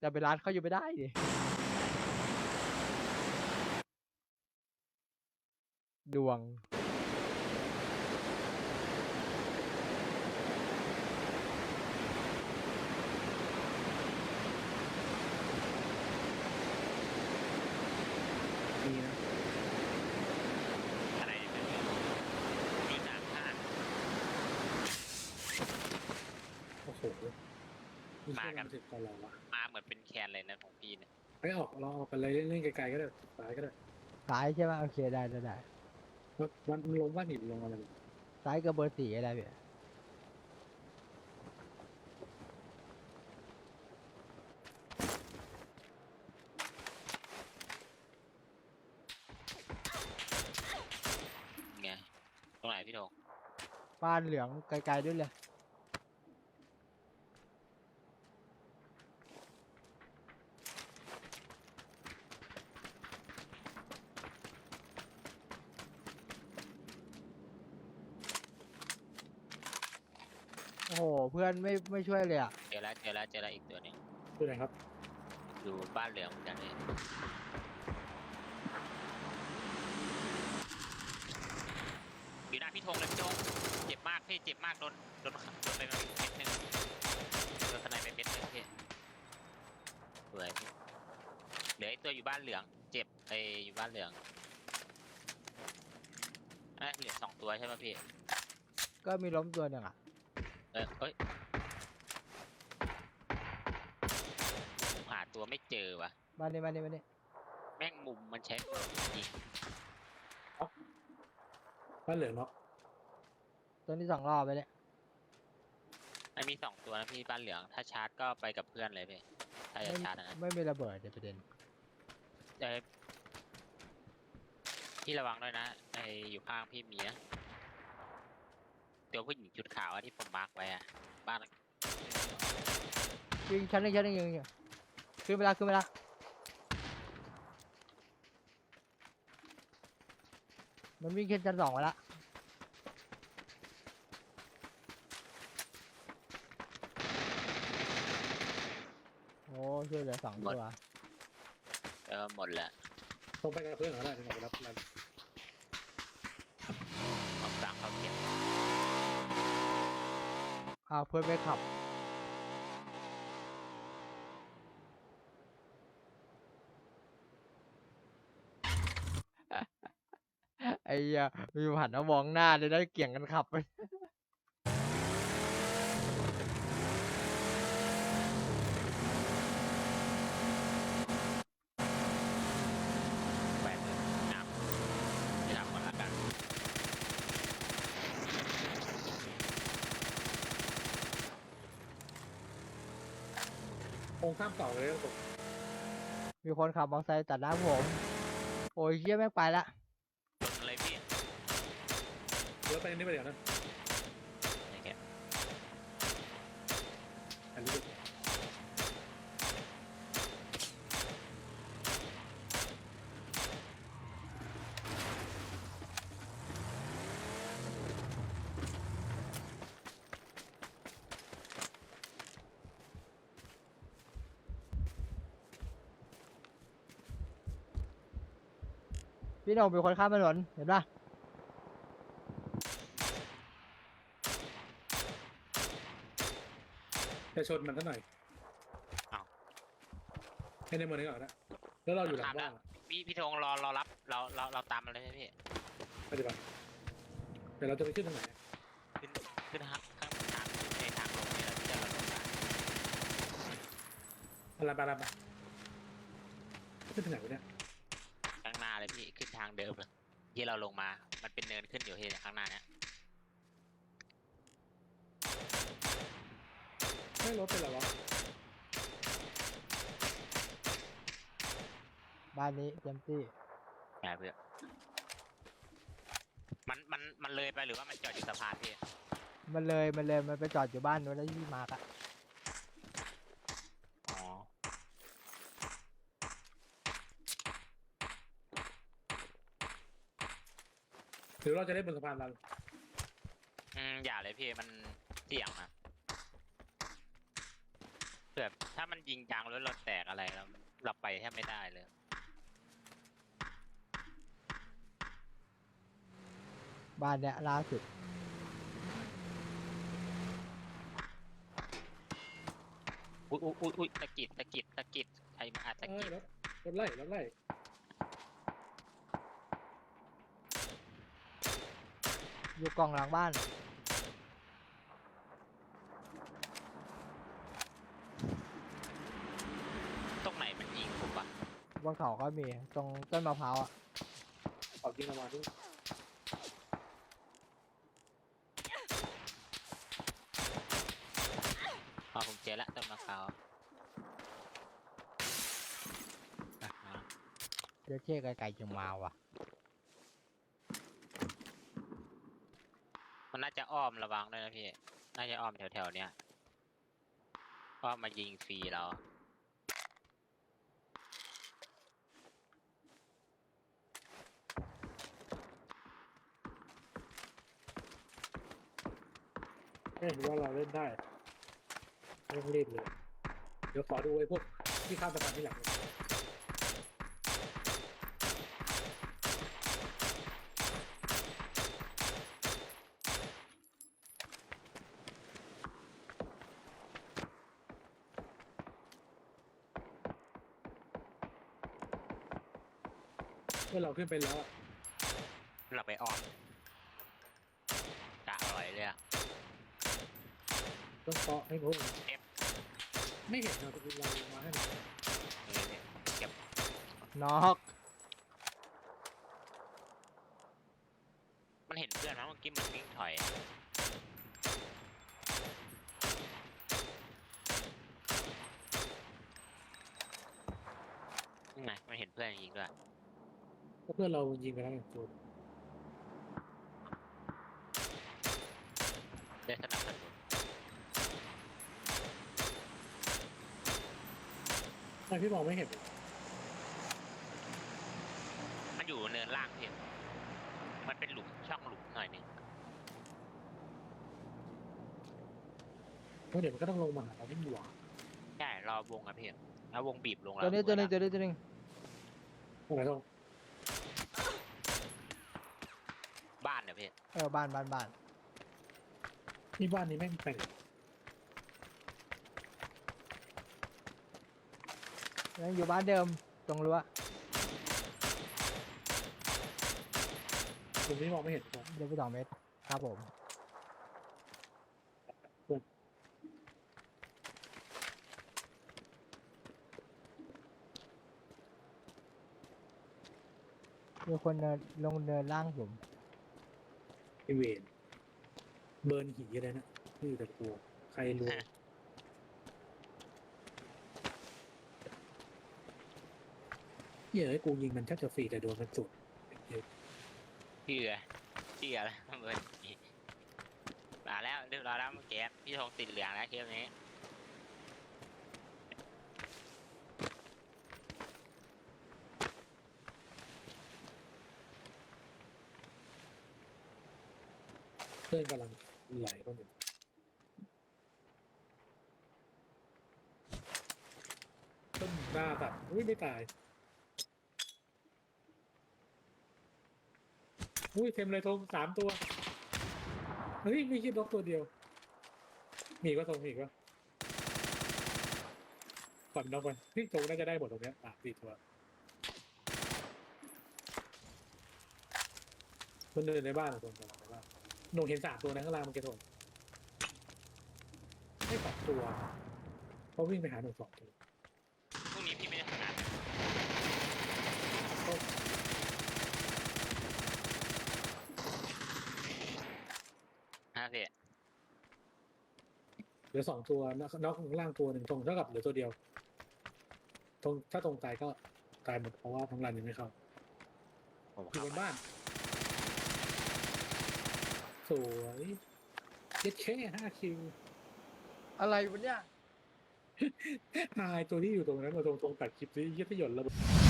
แต่ไปร้านเขาอยู่ไม่ได้ดิดวง ดีนะอะไรเนี่ยมีสามห้าโอ้โหมีมาเชื่อกันมัน ถึงก่อนเราวะ ไปออกเราออกไปเลยเล่นไกลๆก็ได้ซ้ายก็ได้ซ้ายใช่ไหมโอเคได้ได้ได้มันมันลงบ้านหินลงอะไรซ้ายกับเบอร์สี่ก็ได้พี่ไงตรงไหนพี่โถงบ้านเหลืองไกลๆด้วยเลย เพื่อนไม่ไม่ช่วยเลยอะเจอแล้วเจอแล้วเจอแล้วอีกตัวหนึงคืออะไรครับอยู่บ้านเหลืองเหมือนกันเลยอยู่หน้าพี่ธงเลยพี่ธงเจ็บมากพี่เจ็บมากโดนโดนขับโดนไปเม็ดหนึ่งโดนทนายไปเม็ดหนึ่งพี่สวยพี่เหลือไอ้ตัวอยู่บ้านเหลือง เจ็บไออยู่บ้านเหลืองอะเหลือสองตัวใช่ไหมพี่ก็มีล้มตัวหนึ่งอะ เออเอ้ยผมหาตัวไม่เจอวะบ้านนี้บ้านนี้บ้านนี้แม่งมุมมันใช้ยิงบ้านเหลืองเนาะตัวนี้สองรอบไปเนี่ยมันมีสองตัวนะพี่บ้านเหลือง ถ้าชาร์จก็ไปกับเพื่อนเลยพี่ถ้าจะไม่ชาร์จอะนะไม่มีระเบิดเดี๋ยวประเด็นเออพี่ระวังด้วยนะไออยู่ข้างพี่มีนะ ตัวผู้หญิงชุดขาวอะที่ผมมาร์กไว้อะบ้านยิงชั้นหนึงชั้นหนึงยิงยิงขึ้นไปละขึ้นไปละมันวิ่งขึ้นชั้นสองไปละโอ้ช่วยเหลือสองตัวเออหมดแล้วลงไปกับเพื่อนเขาได้ถึงไปรับรับออกสั่งเขาเก็บ อ้าวเพื่อนไม่ขับ ไอ้เหี้ยมีหันมามองหน้าเลยได้เกี่ยงกันขับไป แปดเลยน้ำจะทำก่อนละกัน โค รงข้ามเก่าเลยตกมีคนขับมอเตอร์ไซค์ตัดหน้าผม โอ้ยเชี่ยแม่งไปละชนเลยพี่แล้วไปนี่ไปเดี๋ยวนะ ไอ้แก อันนี้ดู พี่โหน่งเป็นคนข้ามถนนเห็นปะจะชนมันซะหน่อยให้ในเมืองนี้ก่อนนะแล้วเราอยู่หลังบ้านอะพี่พี่ธงรอรอรับเราเราเราตามมันเลยใช่ไหมพี่ไปดีกว่าเดี๋ยวเราจะไปขึ้นตรงไหนอะขึ้นขึ้นทางข้างทางในทางลงนี่แหละที่จะเราลงมาอะไรไปอะไรไปขึ้นทางไหนวะเนี่ยข้างหน้าเลยพี่ขึ้นทางเดิมเลยที่เราลงมา มันเป็นเนินขึ้นอยู่ที่ข้างหน้าเนี้ยไม่รถเป็นไรวะบ้านนี้เจมตี้แหมเพื่อนมันมันมันเลยไปหรือว่ามันจอดอยู่สะพานพี่มันเลยมันเลยมันไปจอดอยู่บ้านนู้นแล้วที่มาร์กอะ อ๋อ หรือเราจะได้บนสะพานเราอืมอย่าเลยพี่มันเสี่ยงนะเผื่อถ้าถ้ามันยิงยางรถเราแตกอะไรเราเราไปแทบไม่ได้เลยบ้านเนี้ยล่าสุดอุ้ยอุ้ยอุ้ยอุ้ยตะกิดตะกิดตะกิดใครมาอัดตะเอ้กิยดรถรถไล่รถไล่ อยู่กล่องหลังบ้าน ตรงไหนมันยิงผมปะบนเขาก็มี ตรงต้นมะพร้าวอะออกยิงออกมาที่อ๋อผมเจอละต้นมะพร้าวอะมาเดี๋ยวเช่ไกลๆจะมาว่ะ มันน่าจะอ้อมระวังด้วยนะพี่ น่าจะอ้อมแถวๆเนี้ยอ้อมมายิงฟรีเรา ไม่เห็นว่าเราเล่นได้ไม่ต้องรีบเลย เดี๋ยวขอดูไอ้พวกที่ข้ามสะพานที่หลัง เลยเมื่อเราขึ้นไปแล้วอะเราไปอ้อมกะอร่อยเลยอะต้องเคาะให้พวกเอฟไม่เห็นเราเรามาให้หน่อยนี่นี่เก็บนอกมันเห็นเพื่อนมั้งเมื่อกี้มันวิ่งถอย นี่ไงมันเห็นเพื่อนยิงด้วย เพราะเพื่อนเรายิงไปแล้วไงตัวได้สนับสนุนทำไมพี่มองไม่เห็นเลยมันอยู่เนินล่างเพียงมันเป็นหลุมช่องหลุมหน่อยหนึงเพราะเดี๋ยวมันก็ต้องลงมาหาเราที่หลวงใช่รอวงอะเพียงแล้ววงบีบลงตัวนี้ดูตัวนี้นะตัวนี้ตัวนี้ตรงไหนตรง บ้า นเนี่ยพี่เออบ้านบ้านบ้านนี่บ้านนี้แม่งแต่งยังอยู่บ้านเดิมตรงรั้วตรงนี้มองไม่เห็นครับเดินไปสองเมตรครับผมมีคนเดินลงเดินล่างผม ไอเวนเบิร์นหีอะไรนะนี่แต่ตัวใครรู้เหี้ยไอ้กูยิงมันแทบจะฟรีแต่โดนมันสุดเชื่อเชื่อแล้วเบิร์นมาแล้วเรียบร้อยแล้วเมื่อกี้พี่ธงติดเหลืองแล้วเทปนี้ พื่อนกำลังไหลเข้ามาต้นหน้าแบบอุ้ยไม่ตาย อุ้ยเต็มเลยทงสามตัว เฮ้ยมีคิดนกตัวเดียว มีก็ทงมีก็ฝันนกไปพี่ทงน่าจะได้หมดตรงเนี้ยสามสี่ตัวมันเดินในบ้านเหรอทงในบ้าน หนูเห็นสามตัวนะข้างล่างมันเกระทงไม่สองตัวเขาวิ่งไปหาหนูสองตัวพรุ่งนี้พี่ไม่ได้ทำงานฮะพี่เหลือสองตัวนอกนอกข้างล่างตัวหนึ่งตรงเท่ากับเหลือตัวเดียวตรงถ้าตรงตายก็ตายหมดเพราะว่าทั้งรันยังไม่เข้าผมอยู่เข้าบนบ้าน สวยเย็ดแค่ห้าคิวอะไรวะเนี่ยตายตัวที่อยู่ตรงนั้นมาตรงตรงตัดคลิปนี้เย็ดที่หย่อนระเบิด